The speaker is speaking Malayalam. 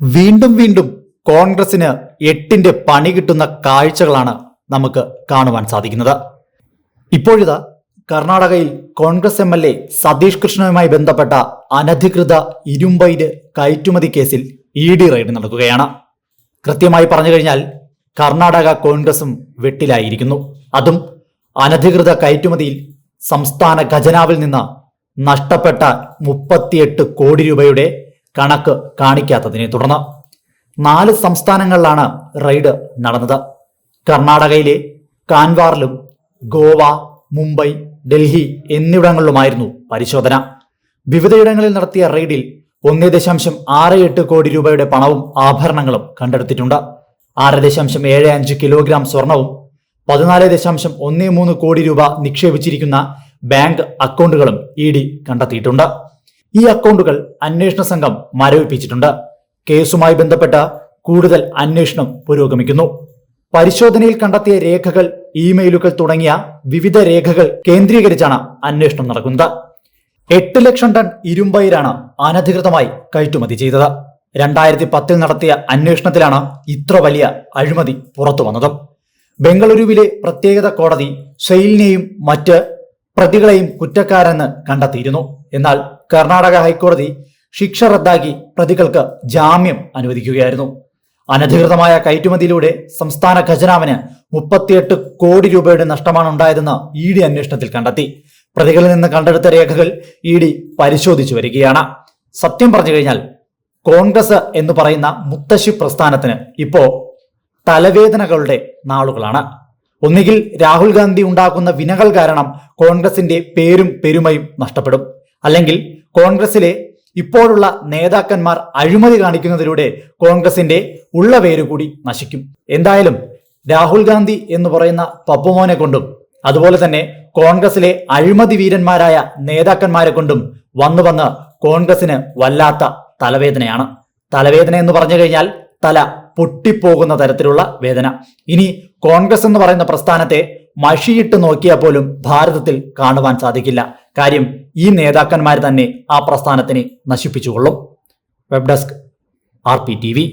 വീണ്ടും വീണ്ടും കോൺഗ്രസിന് എട്ടിന്റെ പണി കിട്ടുന്ന കാഴ്ചകളാണ് നമുക്ക് കാണുവാൻ സാധിക്കുന്നത്. ഇപ്പോഴിതാ കർണാടകയിൽ Congress M L A Satish കൃഷ്ണനുമായി ബന്ധപ്പെട്ട അനധികൃത ഇരുമ്പയിര് കയറ്റുമതി കേസിൽ ഇ ഡി റെയ്ഡ് നടക്കുകയാണ്. കൃത്യമായി പറഞ്ഞു കഴിഞ്ഞാൽ കർണാടക കോൺഗ്രസും വെട്ടിലായിരിക്കുന്നു. അതും അനധികൃത കയറ്റുമതിയിൽ സംസ്ഥാന ഖജനാവിൽ നിന്ന് നഷ്ടപ്പെട്ട മുപ്പത്തിയെട്ട് കോടി രൂപയുടെ കണക്ക് കാണിക്കാത്തതിനെ തുടർന്ന് നാല് സംസ്ഥാനങ്ങളിലാണ് റെയ്ഡ് നടന്നത്. കർണാടകയിലെ കാൻവാറിലും ഗോവ മുംബൈ ഡൽഹി എന്നിവിടങ്ങളിലുമായിരുന്നു പരിശോധന. വിവിധയിടങ്ങളിൽ നടത്തിയ റെയ്ഡിൽ ഒന്നേ ദശാംശം ആറ് എട്ട് കോടി രൂപയുടെ പണവും ആഭരണങ്ങളും കണ്ടെടുത്തിട്ടുണ്ട്. ആറ് ദശാംശം ഏഴ് അഞ്ച് കിലോഗ്രാം സ്വർണവും പതിനാല് ദശാംശം ഒന്നേ മൂന്ന് കോടി രൂപ നിക്ഷേപിച്ചിരിക്കുന്ന ബാങ്ക് അക്കൗണ്ടുകളും ഇ ഡി കണ്ടെത്തിയിട്ടുണ്ട്. ഈ അക്കൗണ്ടുകൾ അന്വേഷണ സംഘം മരവിപ്പിച്ചിട്ടുണ്ട്. കേസുമായി ബന്ധപ്പെട്ട കൂടുതൽ അന്വേഷണം പുരോഗമിക്കുന്നു. പരിശോധനയിൽ കണ്ടെത്തിയ രേഖകൾ ഇമെയിലുകൾ തുടങ്ങിയ വിവിധ രേഖകൾ കേന്ദ്രീകരിച്ചാണ് അന്വേഷണം നടക്കുന്നത്. എട്ട് ലക്ഷം ടൺ ഇരുമ്പയിലാണ് അനധികൃതമായി കയറ്റുമതി ചെയ്തത്. രണ്ടായിരത്തി പത്തിൽ നടത്തിയ അന്വേഷണത്തിലാണ് ഇത്ര വലിയ അഴിമതി പുറത്തു വന്നത്. ബംഗളൂരുവിലെ പ്രത്യേകത കോടതി ഷെയിലിനെയും മറ്റ് പ്രതികളെയും കുറ്റക്കാരെന്ന് കണ്ടെത്തിയിരുന്നു. എന്നാൽ കർണാടക ഹൈക്കോടതി ശിക്ഷ റദ്ദാക്കി പ്രതികൾക്ക് ജാമ്യം അനുവദിക്കുകയായിരുന്നു. അനധികൃതമായ കയറ്റുമതിയിലൂടെ സംസ്ഥാന ഖജനാവിന് മുപ്പത്തിയെട്ട് കോടി രൂപയുടെ നഷ്ടമാണ് ഉണ്ടായതെന്ന് ഇ ഡി അന്വേഷണത്തിൽ കണ്ടെത്തി. പ്രതികളിൽ നിന്ന് കണ്ടെടുത്ത രേഖകൾ ഇ ഡി പരിശോധിച്ചു വരികയാണ്. സത്യം പറഞ്ഞു കഴിഞ്ഞാൽ കോൺഗ്രസ് എന്ന് പറയുന്ന മുത്തശ്ശി പ്രസ്ഥാനത്തിന് ഇപ്പോ തലവേദനകളുടെ നാളുകളാണ്. ഒന്നുകിൽ രാഹുൽ ഗാന്ധി ഉണ്ടാക്കുന്ന വിനകൾ കാരണം കോൺഗ്രസിന്റെ പേരും പെരുമയും നഷ്ടപ്പെടും. അല്ലെങ്കിൽ കോൺഗ്രസിലെ ഇപ്പോഴുള്ള നേതാക്കന്മാർ അഴിമതി കാണിക്കുന്നതിലൂടെ കോൺഗ്രസിന്റെ ഉള്ള പേര് കൂടി നശിക്കും. എന്തായാലും രാഹുൽ ഗാന്ധി എന്ന് പറയുന്ന പപ്പുമോനെ കൊണ്ടും അതുപോലെ തന്നെ കോൺഗ്രസിലെ അഴിമതി വീരന്മാരായ നേതാക്കന്മാരെ കൊണ്ടും വന്നു വന്ന് കോൺഗ്രസിന് വല്ലാത്ത തലവേദനയാണ്. തലവേദന എന്ന് പറഞ്ഞു കഴിഞ്ഞാൽ തല പൊട്ടിപ്പോകുന്ന തരത്തിലുള്ള വേദന. ഇനി കോൺഗ്രസ് എന്ന് പറയുന്ന പ്രസ്ഥാനത്തെ മഷിയിട്ട് നോക്കിയാൽ പോലും ഭാരതത്തിൽ കാണുവാൻ സാധിക്കില്ല. കാര്യം ഈ നേതാക്കന്മാർ തന്നെ ആ പ്രസ്ഥാനത്തിനെ നശിപ്പിച്ചുകൊള്ളും web desk R P T V.